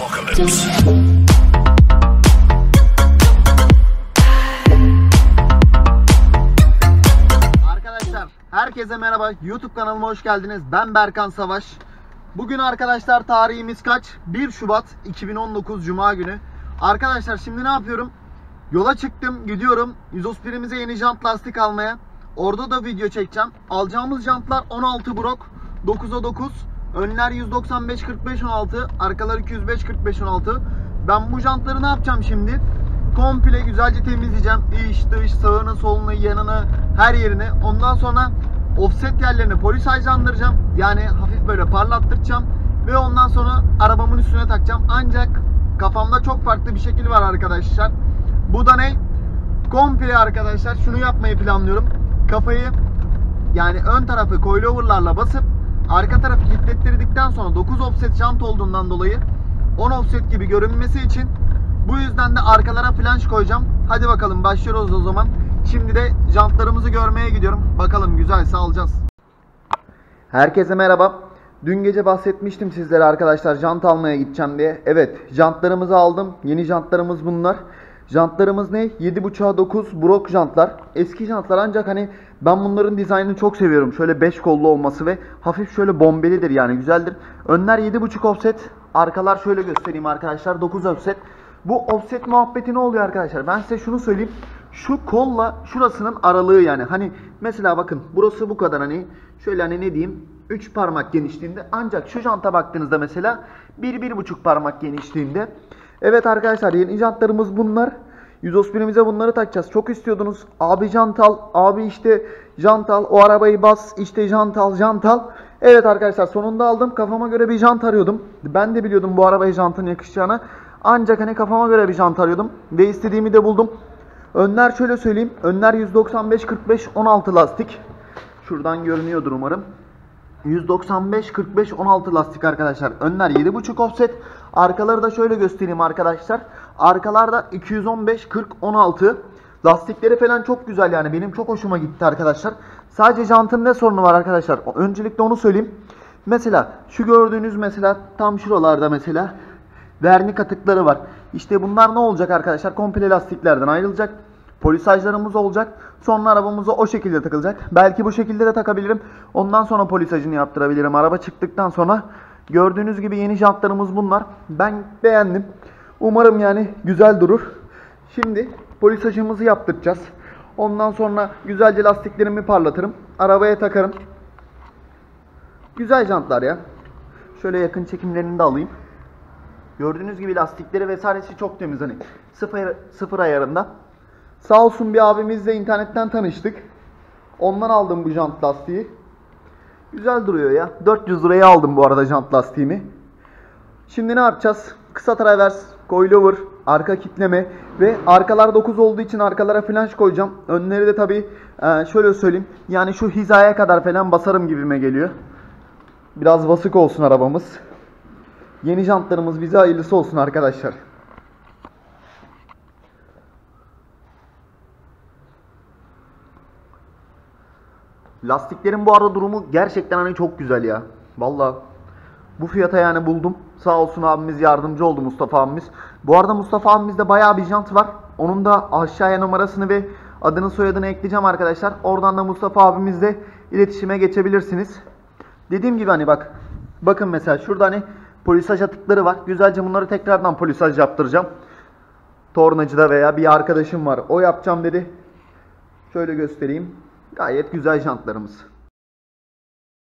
apocalypse. Arkadaşlar herkese merhaba. YouTube kanalıma hoş geldiniz. Ben Berkan Savaş. Bugün arkadaşlar tarihimiz kaç? 1 Şubat 2019 Cuma günü. Arkadaşlar şimdi ne yapıyorum? Yola çıktım, gidiyorum. 131'imize yeni jant lastik almaya. Orada da video çekeceğim. Alacağımız jantlar 16 brok, 9'a 9. Önler 195 45 16, arkalar 205 45 16. Ben bu jantları ne yapacağım şimdi? komple güzelce temizleyeceğim. İç, dış, sağını, solunu, yanını, her yerini. Ondan sonra offset yerlerini polis aydınlandıracağım. Yani hafif böyle parlattıracağım. Ve ondan sonra arabamın üstüne takacağım. Ancak kafamda çok farklı bir şekil var arkadaşlar. Bu da ne? Komple arkadaşlar şunu yapmayı planlıyorum. Kafayı yani ön tarafı coilover'larla basıp arka tarafı kilitlettirdikten sonra 9 offset jant olduğundan dolayı 10 offset gibi görünmesi için bu yüzden de arkalara flanş koyacağım. Hadi bakalım başlıyoruz o zaman. Şimdi de jantlarımızı görmeye gidiyorum. Bakalım güzelse alacağız. Herkese merhaba. Dün gece bahsetmiştim sizlere arkadaşlar jant almaya gideceğim diye. Evet jantlarımızı aldım. Yeni jantlarımız bunlar. Jantlarımız ne? 7.5'a 9 brok jantlar. Eski jantlar ancak hani ben bunların dizaynını çok seviyorum. Şöyle 5 kollu olması ve hafif şöyle bombelidir yani güzeldir. Önler 7.5 offset. Arkalar şöyle göstereyim arkadaşlar 9 offset. Bu offset muhabbeti ne oluyor arkadaşlar? Ben size şunu söyleyeyim. Şu kolla şurasının aralığı yani. Hani mesela bakın burası bu kadar hani şöyle hani ne diyeyim 3 parmak genişliğinde. Ancak şu janta baktığınızda mesela 1-1,5 parmak genişliğinde. Evet arkadaşlar yeni jantlarımız bunlar. 131'imize bunları takacağız. Çok istiyordunuz. Abi jant al. Abi işte jant al. O arabayı bas. işte jant al. Jant al. Evet arkadaşlar sonunda aldım. Kafama göre bir jant arıyordum. Ben de biliyordum bu arabaya jantın yakışacağını. Ancak hani kafama göre bir jant arıyordum. Ve istediğimi de buldum. Önler şöyle söyleyeyim. Önler 195 45 16 lastik. Şuradan görünüyordur umarım. 195 45 16 lastik arkadaşlar. Önler 7.5 offset. Arkaları da şöyle göstereyim arkadaşlar. Arkalarda 215 40 16. Lastikleri falan çok güzel yani. Benim çok hoşuma gitti arkadaşlar. Sadece jantın ne sorunu var arkadaşlar? Öncelikle onu söyleyeyim. Mesela şu gördüğünüz mesela tam şuralarda mesela vernik atıkları var. İşte bunlar ne olacak arkadaşlar? Komple lastiklerden ayrılacak. Polisajlarımız olacak. Sonra arabamıza o şekilde takılacak. Belki bu şekilde de takabilirim. Ondan sonra polisajını yaptırabilirim. Araba çıktıktan sonra gördüğünüz gibi yeni jantlarımız bunlar. Ben beğendim. Umarım yani güzel durur. Şimdi polisajımızı yaptıracağız. Ondan sonra güzelce lastiklerimi parlatırım. Arabaya takarım. Güzel jantlar ya. Şöyle yakın çekimlerini de alayım. Gördüğünüz gibi lastikleri vesairesi çok temiz hani. Sıfır, sıfır ayarında. Sağ olsun bir abimizle internetten tanıştık. Ondan aldım bu jant lastiği. Güzel duruyor ya. 400 liraya aldım bu arada jant lastiğimi. Şimdi ne yapacağız? Kısa travers, coilover, arka kitleme ve arkalar 9 olduğu için arkalara flanş koyacağım. Önleri de tabi şöyle söyleyeyim. Yani şu hizaya kadar falan basarım gibime geliyor. Biraz basık olsun arabamız. Yeni jantlarımız bize hayırlısı olsun arkadaşlar. Lastiklerin bu arada durumu gerçekten hani çok güzel ya. Valla bu fiyata yani buldum. Sağ olsun abimiz yardımcı oldu Mustafa abimiz. Bu arada Mustafa abimizde bayağı bir jant var. Onun da aşağıya numarasını ve adını soyadını ekleyeceğim arkadaşlar. Oradan da Mustafa abimizle iletişime geçebilirsiniz. Dediğim gibi hani bak. Bakın mesela şurada hani polisaj atıkları var. Güzelce bunları tekrardan polisaj yaptıracağım. Tornacıda veya bir arkadaşım var. O yapacağım dedi. Şöyle göstereyim. Gayet güzel jantlarımız.